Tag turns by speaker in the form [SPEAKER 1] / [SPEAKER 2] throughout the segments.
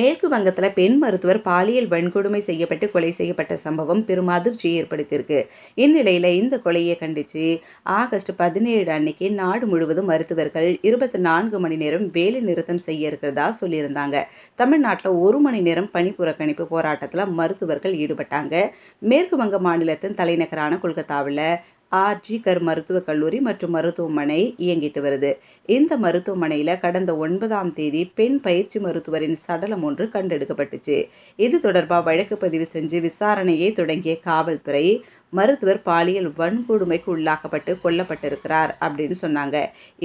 [SPEAKER 1] மேற்கு வங்கத்தில் பெண் மருத்துவர் பாலியல் வன்கொடுமை செய்யப்பட்டு கொலை செய்யப்பட்ட சம்பவம் பெரும் அதிர்ச்சியை ஏற்படுத்தியிருக்கு. இந்நிலையில் இந்த கொலையை கண்டித்து ஆகஸ்ட் பதினேழு அன்னைக்கு நாடு முழுவதும் மருத்துவர்கள் இருபத்தி நான்கு மணி நேரம் வேலை நிறுத்தம் செய்ய இருக்கிறதா சொல்லியிருந்தாங்க. தமிழ்நாட்டில் ஒரு மணி நேரம் பணி புறக்கணிப்பு போராட்டத்தில் மருத்துவர்கள் ஈடுபட்டாங்க. மேற்கு வங்க மாநிலத்தின் தலைநகரான கொல்கத்தாவில் ஆர்ஜி கர் மருத்துவக் கல்லூரி மற்றும் மருத்துவமனை இயங்கிட்டு வருது. இந்த மருத்துவமனையில் கடந்த ஒன்பதாம் தேதி பெண் பயிற்சி மருத்துவரின் சடலம் ஒன்று கண்டெடுக்கப்பட்டுச்சு. இது தொடர்பாக வழக்கு பதிவு செஞ்சு விசாரணையை தொடங்கிய காவல்துறை மருத்துவர் பாலியல் வன்கொடுமைக்கு உள்ளாக்கப்பட்டு கொல்லப்பட்டிருக்கிறார் அப்படின்னு சொன்னாங்க.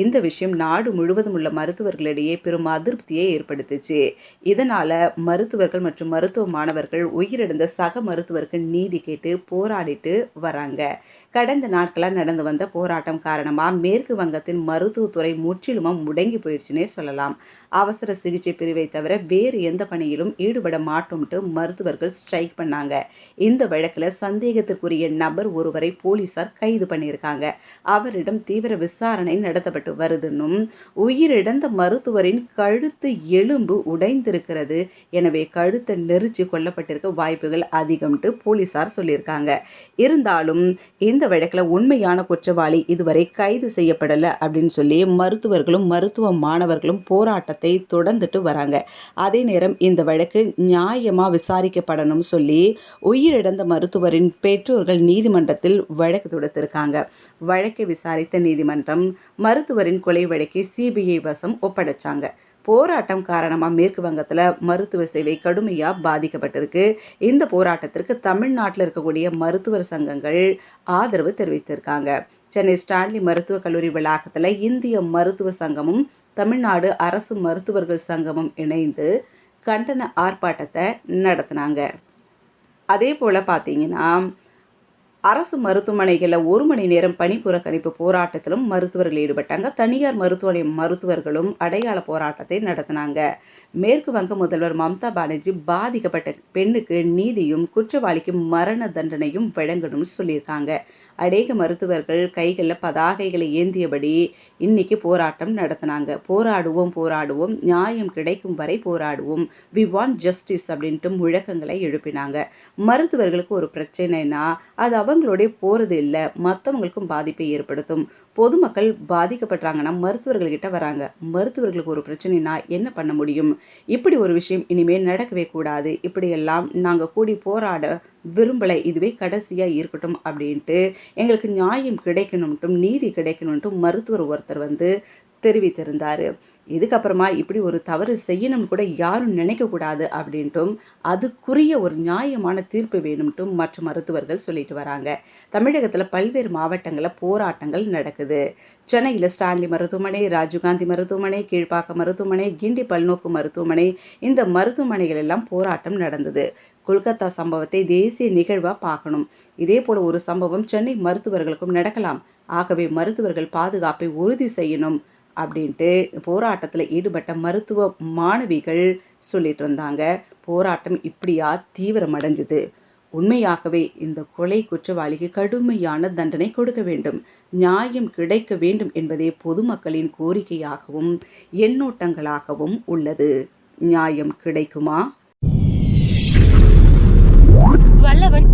[SPEAKER 1] இந்த விஷயம் நாடு முழுவதும் உள்ள மருத்துவர்களிடையே பெரும் அதிருப்தியை ஏற்படுத்துச்சு. இதனால மருத்துவர்கள் மற்றும் மருத்துவ மாணவர்கள் உயிரிழந்த சக மருத்துவருக்கு நீதி கேட்டு போராடிட்டு வராங்க. கடந்த நாட்களாக நடந்து வந்த போராட்டம் காரணமாக மேற்கு வங்கத்தின் மருத்துவத்துறை முற்றிலுமாக முடங்கி போயிடுச்சுன்னே சொல்லலாம். அவசர சிகிச்சை பிரிவை தவிர வேறு எந்த பணியிலும் ஈடுபட மாட்டோம்ட்டு மருத்துவர்கள் ஸ்ட்ரைக் பண்ணாங்க. இந்த வழக்கில் சந்தேகத்திற்குரிய நபர் ஒருவரை போலீசார் கைது பண்ணியிருக்காங்க. அவரிடம் தீவிர விசாரணை நடத்தப்பட்டு வருதுன்னும் உயிரிழந்த மருத்துவரின் கழுத்து எலும்பு உடைந்திருக்கிறது. எனவே கழுத்தை நெரிச்சு கொல்லப்பட்டிருக்க வாய்ப்புகள் அதிகம்ட்டு போலீசார் சொல்லியிருக்காங்க. இருந்தாலும் இந்த வழக்கில் உண்மையான குற்றவாளி இதுவரை கைது செய்யப்படலை அப்படின்னு சொல்லி மருத்துவர்களும் மருத்துவ மாணவர்களும் போராட்டத்தை தொடர்ந்துட்டு வராங்க. அதே நேரம் இந்த வழக்கு நியாயமாக விசாரிக்கப்படணும் சொல்லி உயிரிழந்த மருத்துவரின் பெற்றோர்கள் நீதிமன்றத்தில் வழக்கு தொடுத்திருக்காங்க. வழக்கை விசாரித்த நீதிமன்றம் மருத்துவரின் கொலை வழக்கை சிபிஐ வசம் ஒப்படைச்சாங்க. போராட்டம் காரணமாக மேற்கு வங்கத்தில் மருத்துவ சேவை கடுமையாக பாதிக்கப்பட்டிருக்கு. இந்த போராட்டத்திற்கு தமிழ்நாட்டில் இருக்கக்கூடிய மருத்துவர் சங்கங்கள் ஆதரவு தெரிவித்திருக்காங்க. சென்னை ஸ்டான்லி மருத்துவக் கல்லூரி வளாகத்தில் இந்திய மருத்துவ சங்கமும் தமிழ்நாடு அரசு மருத்துவர்கள் சங்கமும் இணைந்து கண்டன ஆர்ப்பாட்டத்தை நடத்தினாங்க. அதே போல் பார்த்தீங்கன்னா அரசு மருத்துவமனைகளில் ஒரு மணி நேரம் பணி புறக்கணிப்பு போராட்டத்திலும் மருத்துவர்கள் ஈடுபட்டாங்க. தனியார் மருத்துவமனை மருத்துவர்களும் அடையாள போராட்டத்தை நடத்தினாங்க. மேற்கு வங்க முதல்வர் மம்தா பானர்ஜி பாதிக்கப்பட்ட பெண்ணுக்கு நீதியும் குற்றவாளிக்கு மரண தண்டனையும் வழங்கணும்னு சொல்லியிருக்காங்க. அநேக மருத்துவர்கள் கைகளில் பதாகைகளை ஏந்தியபடி இன்னைக்கு போராட்டம் நடத்தினாங்க. போராடுவோம் போராடுவோம். நியாயம் கிடைக்கும் வரை போராடுவோம். வி வாண்ட் ஜஸ்டிஸ் அப்படின்ட்டு முழக்கங்களை எழுப்பினாங்க. மருத்துவர்களுக்கு ஒரு பிரச்சனைனா அது அவங்களுடைய போகிறது இல்லை. மற்றவங்களுக்கும் பாதிப்பை ஏற்படுத்தும். பொதுமக்கள் பாதிக்கப்படுறாங்கன்னா மருத்துவர்கள்கிட்ட வராங்க. மருத்துவர்களுக்கு ஒரு பிரச்சனைனா என்ன பண்ண முடியும்? இப்படி ஒரு விஷயம் இனிமேல் நடக்கவே கூடாது. இப்படியெல்லாம் நாங்கள் கூடி போராட விரும்பலை இதுவே கடைசியாக இருக்கட்டும் அப்படின்ட்டு எங்களுக்கு நியாயம் கிடைக்கணும்ட்டும் நீதி கிடைக்கணும்ட்டும் மருத்துவர் ஒருத்தர் வந்து தெரிவித்திருந்தார். இதுக்கப்புறமா இப்படி ஒரு தவறு செய்யணும்னு கூட யாரும் நினைக்கக்கூடாது அப்படின்ட்டும் அதுக்குரிய ஒரு நியாயமான தீர்ப்பு வேணும்ட்டும் மற்ற மருத்துவர்கள் சொல்லிட்டு வராங்க. தமிழகத்தில் பல்வேறு மாவட்டங்களில் போராட்டங்கள் நடக்குது. சென்னையில் ஸ்டான்லி மருத்துவமனை ராஜீவ்காந்தி மருத்துவமனை கீழ்ப்பாக்கம் மருத்துவமனை கிண்டி பல்நோக்கு மருத்துவமனை இந்த மருத்துவமனைகள் எல்லாம் போராட்டம் நடந்தது. கொல்கத்தா சம்பவத்தை தேசிய நிகழ்வாக பார்க்கணும். இதே போல ஒரு சம்பவம் சென்னை மருத்துவர்களுக்கும் நடக்கலாம். ஆகவே மருத்துவர்கள் பாதுகாப்பை உறுதி செய்யணும். அப்படின்ட்டு போராட்டத்தில் ஈடுபட்ட மருத்துவ மாணவிகள் சொல்லிட்டு இருந்தாங்க. போராட்டம் இப்படியா தீவிரமடைஞ்சுது? உண்மையாகவே இந்த கொலை குற்றவாளிக்கு கடுமையான தண்டனை கொடுக்க வேண்டும். நியாயம் கிடைக்க வேண்டும் என்பதே பொதுமக்களின் கோரிக்கையாகவும் எண்ணோட்டங்களாகவும் உள்ளது. நியாயம் கிடைக்குமா?
[SPEAKER 2] வல்லவன்